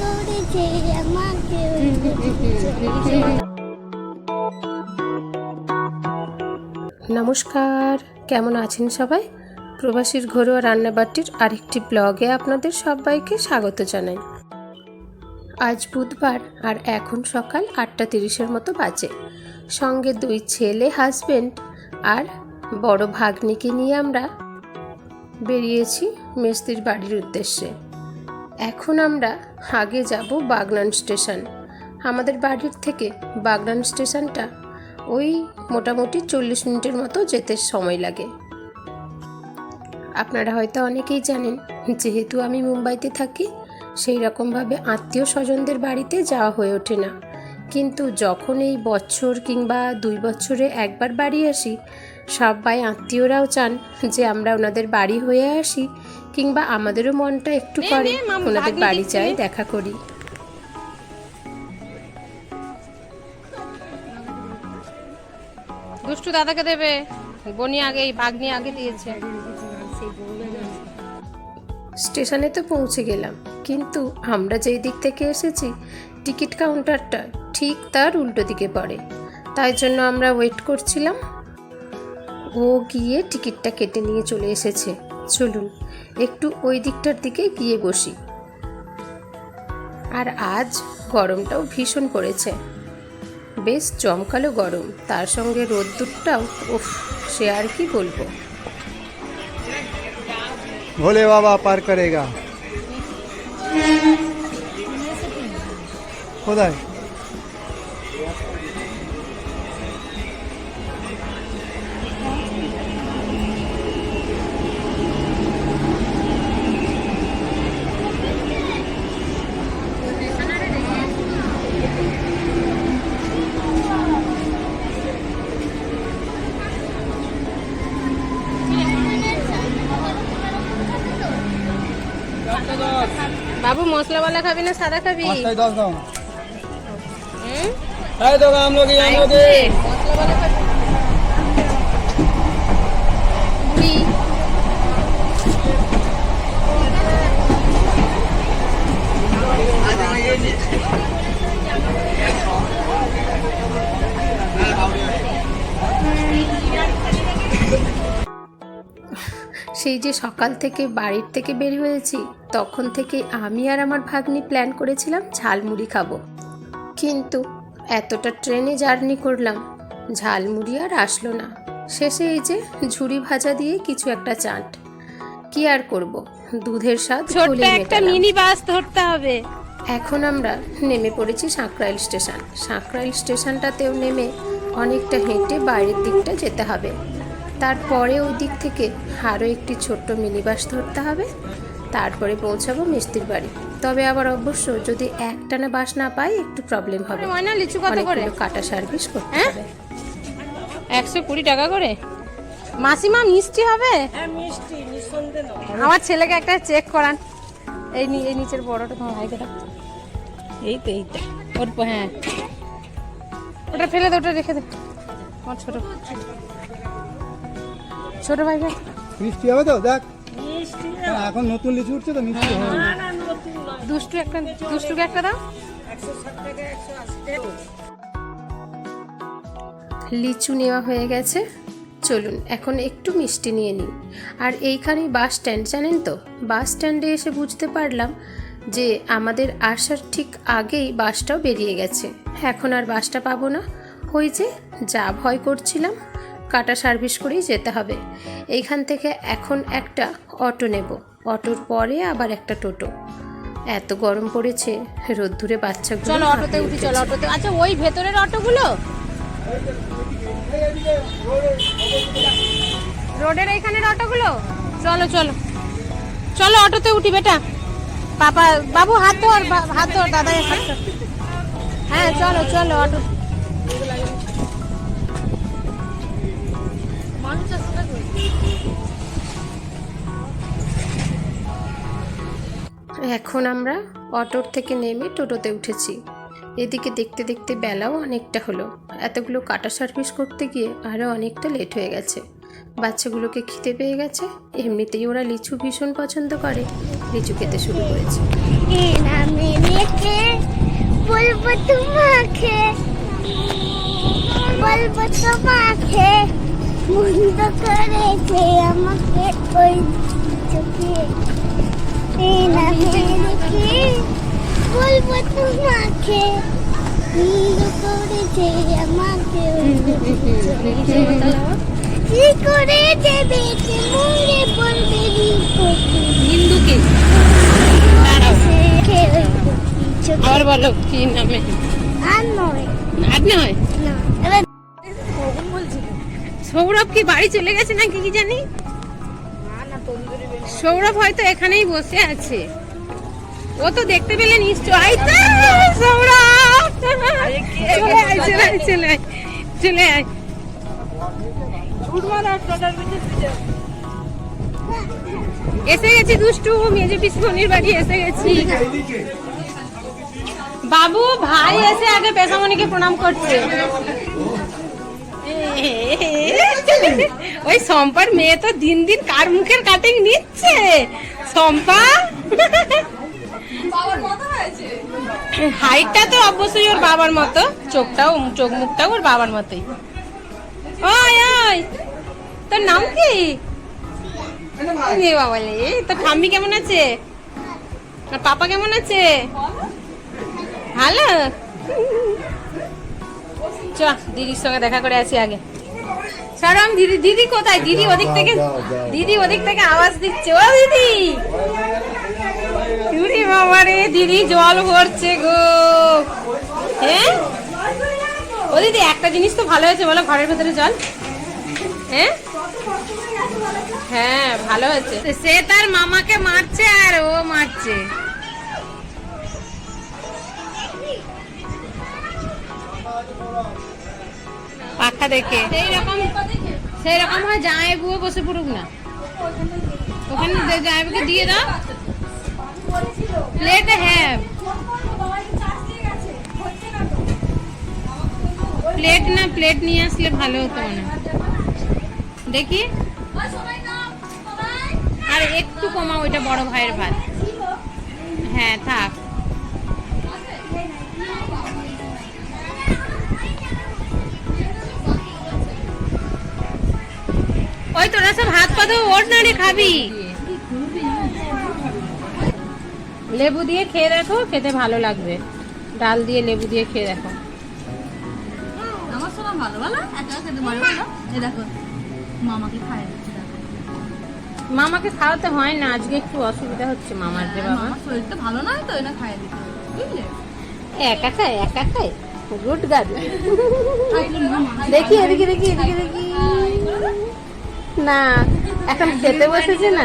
করেছে আমাকে নমস্কার, কেমন আছেন সবাই? প্রবাসীর ঘরোয়া রান্নাবাটির আরেকটি ব্লগে আপনাদের সবাইকে স্বাগত জানাই। আজ বুধবার আর এখন সকাল আটটা তিরিশের মতো বাজে। সঙ্গে দুই ছেলে হাজবেন্ড আর বড় ভাগ্নিকে নিয়ে আমরা বেরিয়েছি মেস্তির বাড়ির উদ্দেশ্যে। এখন আমরা আগে যাব বাগনান স্টেশন। আমাদের বাড়ির থেকে বাগনান স্টেশনটা ওই মোটামুটি চল্লিশ মিনিটের মতো যেতে সময় লাগে। আপনারা হয়তো অনেকেই জানেন, যেহেতু আমি মুম্বাইতে থাকি, সেই রকমভাবে আত্মীয় স্বজনদের বাড়িতে যাওয়া হয়ে ওঠে না। কিন্তু যখন এই বছর কিংবা দুই বছরে একবার বাড়ি আসি সবাই আত্মীয়রাও চান যে আমরা ওনাদের বাড়ি হয়ে আসি কিংবা আমাদেরও মনটা একটু করে ওনাদের বাড়ি যাই দেখা করি। দুষ্টু দাদাকে দেবে। বনি আগে এই বাঘনি আগে দিয়েছে। স্টেশনে তো পৌঁছে গেলাম কিন্তু আমরা যেই দিক থেকে এসেছি টিকিট কাউন্টারটা ঠিক তার উল্টো দিকে পড়ে। তাই জন্য আমরা ওয়েট করছিলাম। ও গিয়ে টিকিটটা কেটে নিয়ে চলে এসেছে। চলুন, একটু ওই দিকটার দিকে গিয়ে বসি। আর আজ গরমটাও ভীষণ পড়েছে। বেশ জমকালো গরম, তার সঙ্গে রোদ্দুরটাও ওফ সে আর কি বলব। ভোলে বাবা পার করেগা। কোথায়? মশলা বালা খাবি না সাদা খাবি? দশ দাম দাও। হুম? তো আমরা সেই যে সকাল থেকে বাড়ির থেকে বের হয়েছি তখন থেকে আমি আর আমার ভাগ্নি প্ল্যান করেছিলাম ঝালমুড়ি খাব। কিন্তু এতটা ট্রেনে জার্নি করলাম ঝালমুড়ি আর আসলো না। শেষে এই যে ঝুড়ি ভাজা দিয়ে কিছু একটা চাট। কি আর করব? দুধের স্বাদ একটা মিনি বাস ধরতে হবে। এখন আমরা নেমে পড়েছি সাঁকরাইল স্টেশন। সাঁকরাইল স্টেশনটাতেও নেমে অনেকটা হেঁটে বাইরের দিকটা যেতে হবে। তারপরে ওই দিক থেকে আরও একটি ছোট্ট মিনি বাস ধরতে হবে। তারপরে পৌঁছাবো মিস্ত্রির বাড়ি। তবে আবার অবশ্য যদি একটানা বাস না পাই একটু প্রবলেম হবে। ময়না লিচু কত করে? কাটা সার্ভিস করতে হ্যাঁ? হবে। একশো কুড়ি টাকা করে? মাসিমা মিষ্টি হবে? আমার ছেলেকে একটা চেক করান। এই এই নিচের বড়টা তোমার ভাইকে এই তো এইটা ওর হ্যাঁ। ওটা ফেলে দে ওটা রেখে দে। আমার ছোট। ছোট ভাইকে মিষ্টি হবে তো দেখ। হ্যাঁ, এখন নতুন লিচু উঠছে তো মিষ্টি হবে। দুষ্টু একটা দুষ্টুকে একটা দাও। লিচু নেওয়া হয়ে গেছে। চলুন এখন একটু মিষ্টি নিয়ে নিই। আর এইখানেই বাস স্ট্যান্ড জানেন তো? বাস স্ট্যান্ডে এসে বুঝতে পারলাম যে আমাদের আসার ঠিক আগেই বাসটাও বেরিয়ে গেছে। এখন আর বাসটা পাবো না। ওই যে যা ভয় করছিলাম কাটা সার্ভিস করেই যেতে হবে। এইখান থেকে এখন একটা অটো নেব। অটোর পরে আবার একটা টোটো। এত গরম পড়েছে রোদ্দুরে বাচ্চাগুলো চলো অটোতে উঠি চলো অটোতে। আচ্ছা ওই ভেতরের অটোগুলো? রোডের এইখানের অটোগুলো? চলো চলো। চলো অটোতে উঠি বেটা। পাপা বাবু হাত ধর হাত ধর দাদা হ্যাঁ চলো চলো অটো। এখন আমরা অটোর থেকে নেমে টোটোতে উঠেছি। এদিকে দেখতে দেখতে বেলাও অনেকটা হলো। এতগুলো কাটা সার্ভিস করতে গিয়ে আরও অনেকটা লেট হয়ে গেছে। বাচ্চাগুলোকে খিদে পেয়ে গেছে। এমনিতেই ওরা লিচু ভীষণ পছন্দ করে। লিচু খেতে শুরু করেছে। বলব তোমাকে। বলব তোমাকে। বন্ধ করেছে আমাকে ওই চোখে নামে রেখে বলব তোমাকে বন্ধ করেছে আমাকে ওই কি করে দেবে মরে বলবে হিন্দুকে আর আবার বলো কি নামে? নয়। আর নয়? না সৌরভ কি বাড়ি চলে গেছে নাকি কি জানি? সৌরভ হয়তো এখানেই বসে আছে। ও তো দেখতে পেলে নিশ্চয়। সৌরভ! চলে আয় চলে আয় চলে আয় চলে আয়। এসে গেছি দুষ্টু মেজে পিসমনির বাড়ি এসে গেছি। বাবু ভাই এসে আগে পেশামণিকে প্রণাম করছে। ওই সম্পার মেয়ে তো দিন দিন কার মুখের কাটিং নিচ্ছে? সম্পা হাইটটা তো অবশ্যই ওর বাবার মতো। চোখটাও চোখ মুখটাও ওর বাবার মতোই। ওই ওই। তোর নাম কি? বাবা তোর ঠাম্মি কেমন আছে? আর পাপা কেমন আছে? ভালো? চ দিদির সঙ্গে দেখা করে আসি আগে। সরম দিদি দিদি কোথায়? দিদি ওদিক থেকে দিদি ওদিক থেকে আওয়াজ দিচ্ছে। ও দিদি! উরি বাবা রে দিদি জল ভরছে গো। হ্যাঁ? ও দিদি একটা জিনিস তো ভালো হয়েছে বলো ঘরের ভেতরে জল। হ্যাঁ? হ্যাঁ ভালো হয়েছে। সে তার মামাকে মারছে আর ও মারছে। পাখা দেখে। সেই রকম সেই রকম হয়, জামাই বুয়ো বসে পড়ুক না। ওখানে জামাইবুকে দিয়ে দাও। প্লেটে হ্যাঁ। প্লেট না প্লেট নিয়ে আসলে ভালো হতো হয়। দেখি। আর একটু কমা ওইটা বড় ভাইয়ের ভাত। হ্যাঁ থাক। ওই তোরা সব হাত পা ধো ওঠ না রে খাবি। লেবু দিয়ে খেয়ে দেখো খেতে ভালো লাগবে। ডাল দিয়ে লেবু দিয়ে খেয়ে দেখো। আমার শোনা ভালো ভালো একা খেতে পারে ভালো? এই দেখো মামাকে খাওয়াতে হয় না আজকে একটু অসুবিধা হচ্ছে মামার যে বাবা। শরীরটা ভালো তো এটা খাই দিতে। বুঝলে? একা খায় একা খায়? Good girl. দেখি এদিকে দেখি এদিকে দেখি। না, এখন খেতে বসেছে না?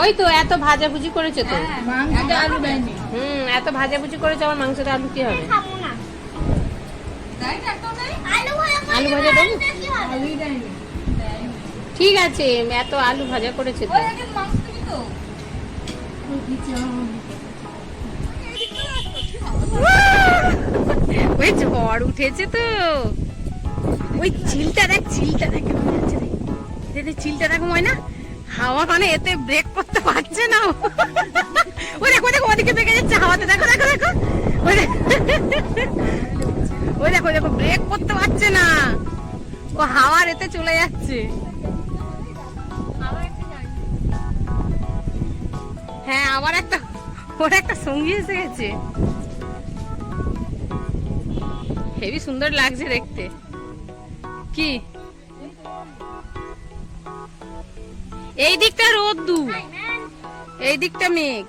ওই তো, এত ভাজাভুজি করেছে তো। হুম, এত ভাজাভুজি করেছে আমার মাংসটা আলু কি হবে? আলু ভাজা দেবো ঠিক আছে, এত আলু ভাজা করেছে তো। ওই ঝড় উঠেছে তো। ওই চিলটা দেখ চিলটা দেখ যাচ্ছে চিলটা দেখ ময়না, হাওয়া মানে এতে ব্রেক করতে পারছে না ও। দেখো দেখো, ওদিকে বেঁকে যাচ্ছে হাওয়াতে, দেখো দেখো দেখো। ওই দেখো দেখো ব্রেক করতে পারছে না। ও হাওয়ার এতে চলে যাচ্ছে। হ্যাঁ আবার একটা, ওর একটা সঙ্গী এসে গেছে। হেবি সুন্দর লাগছে দেখতে। কি? এই দিকটা রোদ্দু এই দিকটা মেঘ।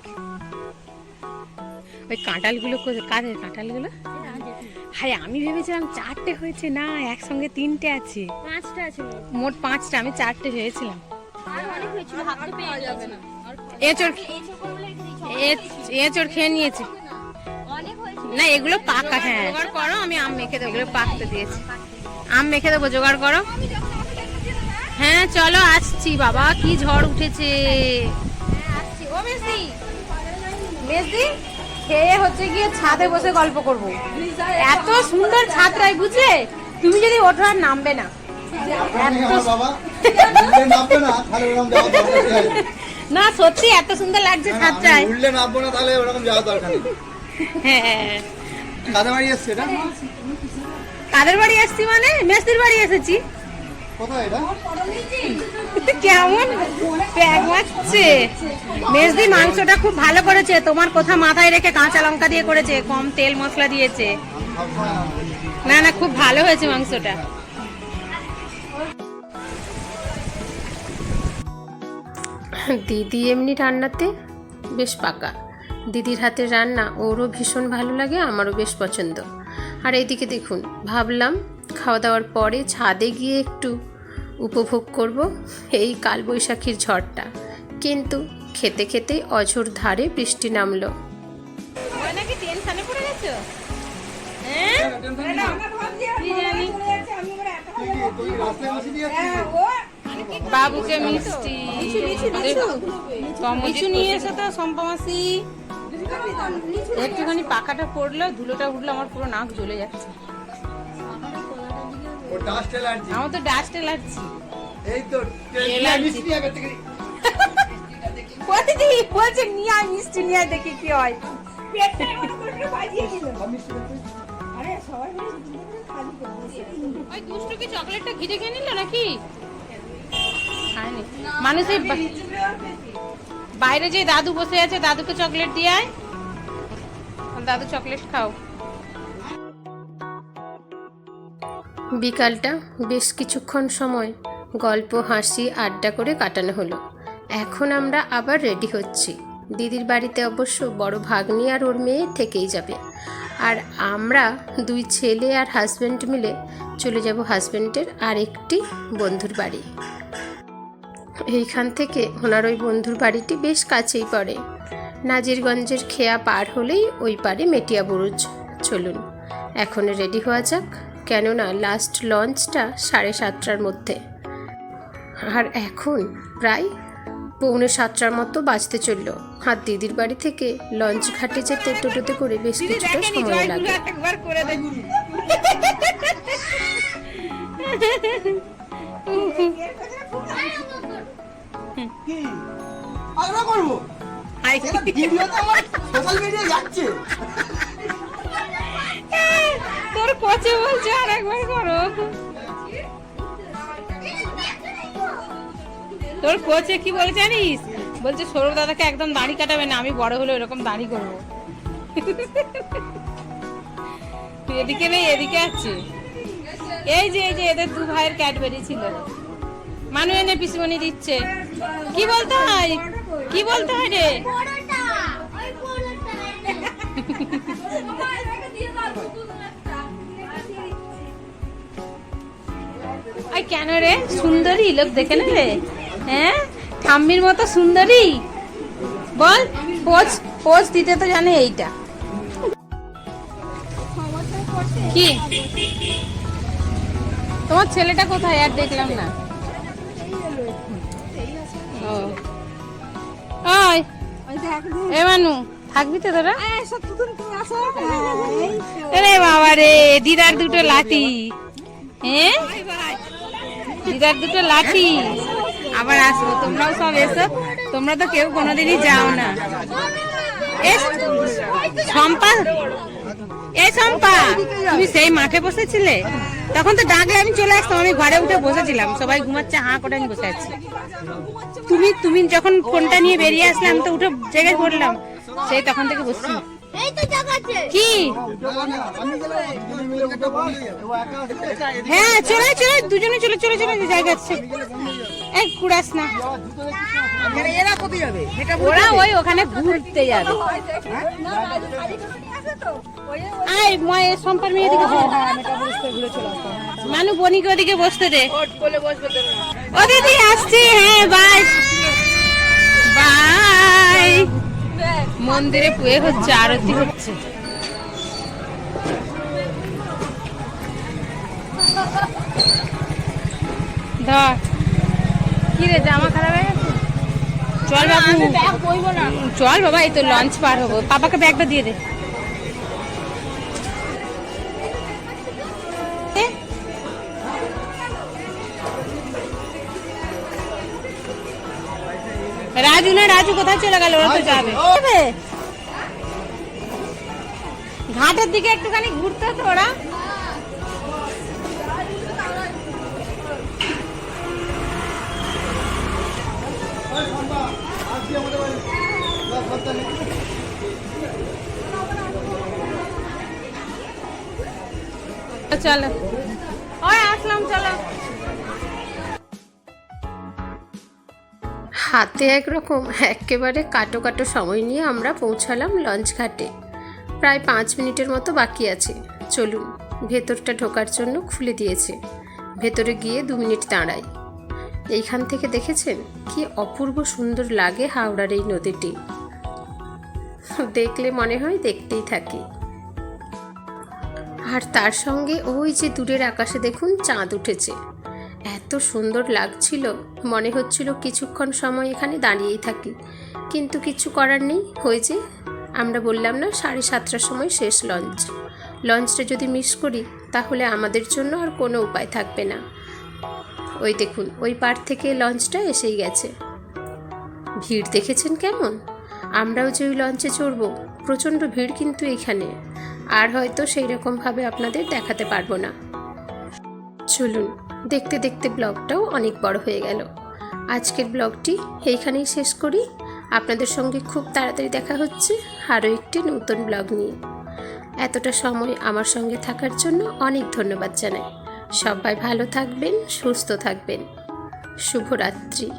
ওই কাঁঠালগুলো কোথায়? কাদের কাঁঠালগুলো? হায় আমি ভেবেছিলাম চারটে হয়েছে। না একসঙ্গে তিনটে আছে। পাঁচটা আছে মোট। পাঁচটা আমি চারটে ভেবেছিলাম। এঁচড় এঁচড় খেয়ে নিয়েছে। না এগুলো পাকা হ্যাঁ। জোগাড় করো আমি আম মেখে দেবো। এগুলো পাকতে দিয়েছি। আম মেখে দেবো জোগাড় করো। হ্যাঁ চলো আসছি বাবা কি ঝড় উঠেছে। ও মেসদি। মেসদি খেয়ে হচ্ছে গিয়ে ছাদে বসে গল্প করব। এত সুন্দর ছাদটাই বুঝলে? তুমি যদি ওঠো আর নামবে না। না সত্যি এত সুন্দর লাগছে আমি ছাদটায় উঠলে নামবো না তাহলে ওরকম যাওয়ার দরকার নেই। হ্যাঁ কাদের বাড়ি এসছে এটা? কাদের বাড়ি এসছি মানে? মেস্তির বাড়ি এসেছি। কোথায় এটা? কেমন? প্যাক মারছে। মেজদি মাংসটা খুব ভালো করেছে। তোমার কথা মাথায় রেখে কাঁচা লঙ্কা দিয়ে করেছে কম তেল মশলা দিয়েছে। না না খুব ভালো হয়েছে মাংসটা। দিদি এমনি রান্নাতে বেশ পাকা। দিদির হাতের রান্না ওরও ভীষণ ভালো লাগে আমারও বেশ পছন্দ। আর এইদিকে দেখুন ভাবলাম খাওয়া দাওয়ার পরে ছাদে গিয়ে একটু উপভোগ করব এই কালবৈশাখীর ঝড়টা। কিন্তু খেতে খেতেই অঝোর ধারে বৃষ্টি নামলো। হ্যাঁ বসে দিয়েছিস বাবুকে মিষ্টি। নিয়ে এসো তো সম্পা মাসি একটুখানি পাখাটা পড়ল ধুলোটা উঠল আমার পুরো নাক জ্বলে যাচ্ছে। অ্যালার্জি আমার তো ডাস্ট এই তো বলছে নিয়ে আয় মিষ্টি নিয়ে দেখি কি হয়। দুষ্টু কি চকলেটটা ঘিরে খেয়ে নিল নাকি? মানুষের বাইরে যে দাদু বসে আছে, দাদুকে চকলেট দিয়ে আয়। দাদু চকলেট খাও। বিকালটা বেশ কিছুক্ষণ সময় গল্প, হাসি, আড্ডা করে কাটানো হলো। এখন আমরা আবার রেডি হচ্ছি। দিদির বাড়িতে অবশ্য বড় ভাগ্নি আর ওর মেয়ে থেকেই যাবে। আর আমরা দুই ছেলে আর হাজব্যান্ড মিলে চলে যাব হাজব্যান্ডের আরেকটি বন্ধুর বাড়ি। এইখান থেকে ওনার ওই বন্ধুর বাড়িটি বেশ কাছেই পড়ে। নাজিরগঞ্জের খেয়া পার হলেই ওই পারে মেটিয়া বুরুজ। চলুন এখন রেডি হওয়া যাক কেননা লাস্ট লঞ্চটা সাড়ে সাতটার মধ্যে। আর এখন প্রায় পৌনে সাতটার মতো বাজতে চলল। আর দিদির বাড়ি থেকে লঞ্চ ঘাটে যেতে টোটোতে করে বেশ কিছুটা সময় লাগে। একবার করে দেখি। কি? আগ্রহ করব? হাই। আমার সোশ্যাল মিডিয়া যাচ্ছে। তোর কোচে বলছে আর একবার করো। তোর কোচে কি বলে জানিস? বলছে সৌরভ দাদাকে একদম দাড়ি কাটাবে না আমি বড় হলে এরকম দাড়ি করব। এদিকে নেই এদিকে আছে এই যে এই যে এদের দু ভাইয়ের ক্যাডবেরি ছিল। মানু এনে পিসিমণি দিচ্ছে। কি বলতে হয়? কি বলতে হয় রে? কেন রে? সুন্দরী লোক দেখে নেবে হ্যাঁ? ঠাম্মির মতো সুন্দরী? বল, পোজ পোজ দিতে তো জানে এইটা। কি? তোমার ছেলেটা কোথায়? আর দেখলাম না। ওই এ মানু থাকবি তো তোরা? আরে বাবা রে দিদার দুটো লাঠি। হ্যাঁ দিদার দুটো লাঠি। আবার আসব তোমরাও সব এসো। তোমরা তো কেউ কোনোদিনই যাও না। এস এই শম্পা তুমি সেই মাঠে বসেছিলে? তখন তো ডাকলে আমি চলে আসতাম, আমি ঘরে উঠে বসেছিলাম। সবাই ঘুমাচ্ছে, হাঁ করে আমি বসে আছি। তুমি তুমি যখন ফোনটা নিয়ে বেরিয়ে আসলে আমি তো উঠে জেগে পড়লাম। সেই তখন থেকে বসছি। কি? হয়ে একা চলে চলে, দুজনে চলে চলে চলে, জায়গা আছে। এই, কুড়াস না। ওরা ওই ওখানে ঘুরতে যাবে। আয় ময় সম্পার মেয়ে মানু, বনিকে ওদিকে বসতে দে। ও দিদি, আসছি হ্যাঁ বাই। বাই। মন্দিরে পুয়ে হচ্ছে আরতি হচ্ছে। ধর। কি রে জামা খারাপ হয়ে গেছে? চল বাবু। চল বাবা এই তো লঞ্চ পার হব। পাপাকে ব্যাগটা দিয়ে দে। রাজু না রাজু কোথায় চলে গেল ওরা তো যাবে? ঘাটের দিকে একটুখানি ঘুরতে তো ওরা। চলো ওই আসলাম চলো হাতে একরকম একেবারে কাটো কাটো সময় নিয়ে আমরা পৌঁছালাম লঞ্চ ঘাটে। প্রায় পাঁচ মিনিটের মতো বাকি আছে। চলুন, ভেতরটা ঢোকার জন্য খুলে দিয়েছে। ভেতরে গিয়ে দু মিনিট দাঁড়াই। এইখান থেকে দেখেছেন কি অপূর্ব সুন্দর লাগে হাওড়ার এই নদীটি। দেখলে মনে হয় দেখতেই থাকি। আর তার সঙ্গে ওই যে দূরের আকাশে দেখুন চাঁদ উঠেছে। এত সুন্দর লাগছিল। মনে হচ্ছিল কিছুক্ষণ সময় এখানে দাঁড়িয়েই থাকি। কিন্তু কিছু করার নেই। হয়েছে আমরা বললাম না, সাড়ে সাতটার সময় শেষ লঞ্চ লঞ্চটা যদি মিস করি, তাহলে আমাদের জন্য আর কোনো উপায় থাকবে না। ওই দেখুন, ওই পার থেকে লঞ্চটা এসেই গেছে। ভিড় দেখেছেন কেমন? আমরাও যে ওই লঞ্চে চড়বো, প্রচণ্ড ভিড় কিন্তু এখানে। আর হয়তো সেই রকমভাবে আপনাদের দেখাতে পারব না। চলুন দেখতে দেখতে ব্লগটাও অনেক বড় হয়ে গেল। আজকের ব্লগটি এইখানেই শেষ করি। আপনাদের সঙ্গে খুব তাড়াতাড়ি দেখা হচ্ছে আরও একটি নতুন ব্লগ নিয়ে। এতটা সময় আমার সঙ্গে থাকার জন্য অনেক ধন্যবাদ জানাই। সবাই ভালো থাকবেন, সুস্থ থাকবেন। শুভরাত্রি।